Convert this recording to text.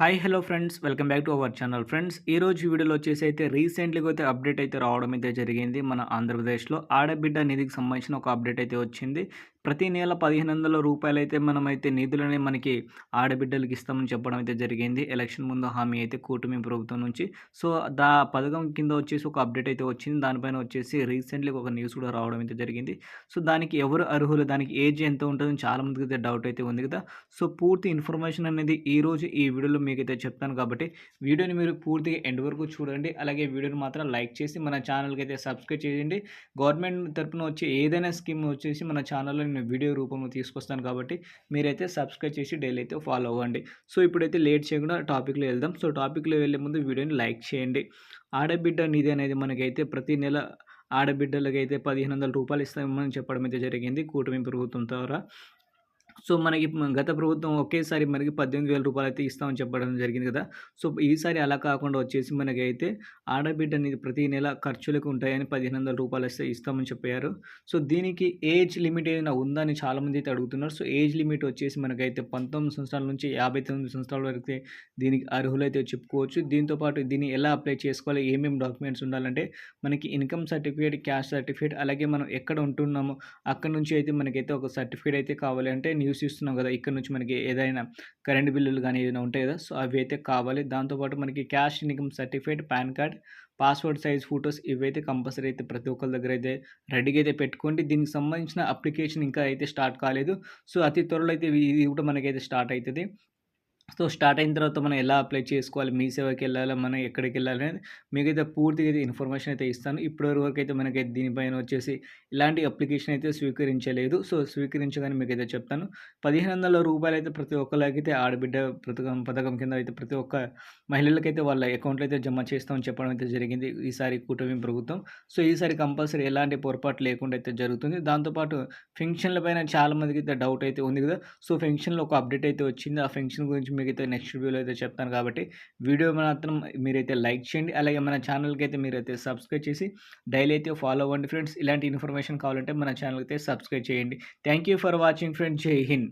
Hi hello friends. Welcome back to our channel friends. ఈ రోజు వీడియోలో వచ్చేసి అయితే రీసెంట్లీగా అయితే అప్డేట్ అయితే రావడం అయితే జరిగింది. మన ఆంధ్రప్రదేశ్లో ఆడబిడ్డ నిధికి సంబంధించిన ఒక అప్డేట్ అయితే వచ్చింది. ప్రతి నెల పదిహేను వందల రూపాయలు అయితే మనమైతే నిధులని మనకి ఆడబిడ్డలకి ఇస్తామని చెప్పడం అయితే జరిగింది. ఎలక్షన్ ముందు హామీ అయితే కూటమి ప్రభుత్వం నుంచి. సో దా పథకం కింద వచ్చేసి ఒక అప్డేట్ అయితే వచ్చింది. దానిపైన వచ్చేసి రీసెంట్లీ ఒక న్యూస్ కూడా రావడం అయితే జరిగింది. సో దానికి ఎవరు అర్హులు దానికి ఏజ్ ఎంత ఉంటుందని చాలా మందికి అయితే డౌట్ అయితే ఉంది కదా. సో పూర్తి ఇన్ఫర్మేషన్ అనేది ఈ రోజు ఈ వీడియోలో మీకైతే చెప్తాను కాబట్టి వీడియోని మీరు పూర్తిగా ఎండ్ వరకు చూడండి. అలాగే వీడియోని మాత్రం లైక్ చేసి మన ఛానల్కి అయితే సబ్స్క్రైబ్ చేయండి. గవర్నమెంట్ తరపున వచ్చే ఏదైనా స్కీమ్ వచ్చేసి మన ఛానల్లో నేను వీడియో రూపంలో తీసుకొస్తాను కాబట్టి మీరైతే సబ్స్క్రైబ్ చేసి డైలీ అయితే ఫాలో అవ్వండి. సో ఇప్పుడైతే లేట్ చేయకుండా టాపిక్లో వెళ్దాం. సో టాపిక్లో వెళ్ళే ముందు వీడియోని లైక్ చేయండి. ఆడబిడ్డ నిధి అనేది మనకైతే ప్రతి నెల ఆడబిడ్డలకైతే పదిహేను వందల రూపాయలు ఇస్తామని చెప్పడం అయితే జరిగింది. కూటమి ప్రభుత్వం ద్వారా. సో మనకి గత ప్రభుత్వం ఒకేసారి మనకి పద్దెనిమిది వేల రూపాయలు అయితే ఇస్తామని చెప్పడం జరిగింది కదా. సో ఈసారి అలా కాకుండా వచ్చేసి మనకైతే ఆడబిడ్డ అనేది ప్రతి నెల ఖర్చులకు ఉంటాయని పదిహేను వందల రూపాయలు వస్తే ఇస్తామని చెప్పారు. సో దీనికి ఏజ్ లిమిట్ ఏదైనా ఉందని చాలామంది అయితే అడుగుతున్నారు. సో ఏజ్ లిమిట్ వచ్చేసి మనకైతే పంతొమ్మిది సంవత్సరాల నుంచి యాభై తొమ్మిది సంవత్సరాల వరకు దీనికి అర్హులైతే చెప్పుకోవచ్చు. దీంతోపాటు దీన్ని ఎలా అప్లై చేసుకోవాలి ఏమేమి డాక్యుమెంట్స్ ఉండాలంటే మనకి ఇన్కమ్ సర్టిఫికేట్ క్యాష్ సర్టిఫికేట్ అలాగే మనం ఎక్కడ ఉంటున్నామో అక్కడ నుంచి అయితే మనకైతే ఒక సర్టిఫికేట్ అయితే కావాలి. అంటే న్యూస్ ఇస్తున్నాం కదా ఇక్కడ నుంచి మనకి ఏదైనా కరెంట్ బిల్లులు కానీ ఏదైనా ఉంటాయి కదా సో అవి అయితే కావాలి దాంతోపాటు మనకి cash income certificate pan card password size photos ఇవైతే కంపల్సరీ అయితే ప్రతి ఒక్కరి దగ్గర అయితే రెడీగా అయితే పెట్టుకోండి. దీనికి సంబంధించిన అప్లికేషన్ ఇంకా అయితే స్టార్ట్ కాలేదు. సో అతి త్వరలో అయితే ఇది కూడా మనకైతే స్టార్ట్ అవుతుంది. సో స్టార్ట్ అయిన తర్వాత మనం ఎలా అప్లై చేసుకోవాలి? మీ సేవకి వెళ్ళాలి? మనం ఎక్కడికి వెళ్ళాలి? అనేది మీకైతే పూర్తిగా అయితే ఇన్ఫర్మేషన్ అయితే ఇస్తాను. ఇప్పటి వరకు అయితే మనకైతే దీనిపైన వచ్చేసి ఇలాంటి అప్లికేషన్ అయితే స్వీకరించలేదు. సో స్వీకరించగానే మీకైతే చెప్తాను. పదిహేను వందల రూపాయలు అయితే ప్రతి ఒక్కరికైతే ఆడబిడ్డ పథకం పథకం కింద అయితే ప్రతి ఒక్క మహిళలకైతే వాళ్ళ అకౌంట్లో అయితే జమ చేస్తామని చెప్పడం అయితే జరిగింది. ఈసారి కూటమి ప్రభుత్వం. సో ఈసారి కంపల్సరీ ఎలాంటి పొరపాటు లేకుండా అయితే జరుగుతుంది. దాంతోపాటు ఫెన్షన్ల పైన చాలామందికి అయితే డౌట్ అయితే ఉంది కదా? సో ఫెన్షన్లో ఒక అప్డేట్ అయితే వచ్చింది. ఆ ఫెన్షన్ గురించి మీకైతే నెక్స్ట్ వీడియోలో అయితే చెప్తాను కాబట్టి వీడియో మాత్రం మీరైతే లైక్ చేయండి. అలాగే మన ఛానల్కి అయితే మీరైతే సబ్స్క్రైబ్ చేసి డైలీ అయితే ఫాలో అవ్వండి ఫ్రెండ్స్. ఇలాంటి ఇన్ఫర్మేషన్ కావాలంటే మన ఛానల్కి అయితే సబ్స్క్రైబ్ చేయండి. Thank you for watching friends. Jai Hind.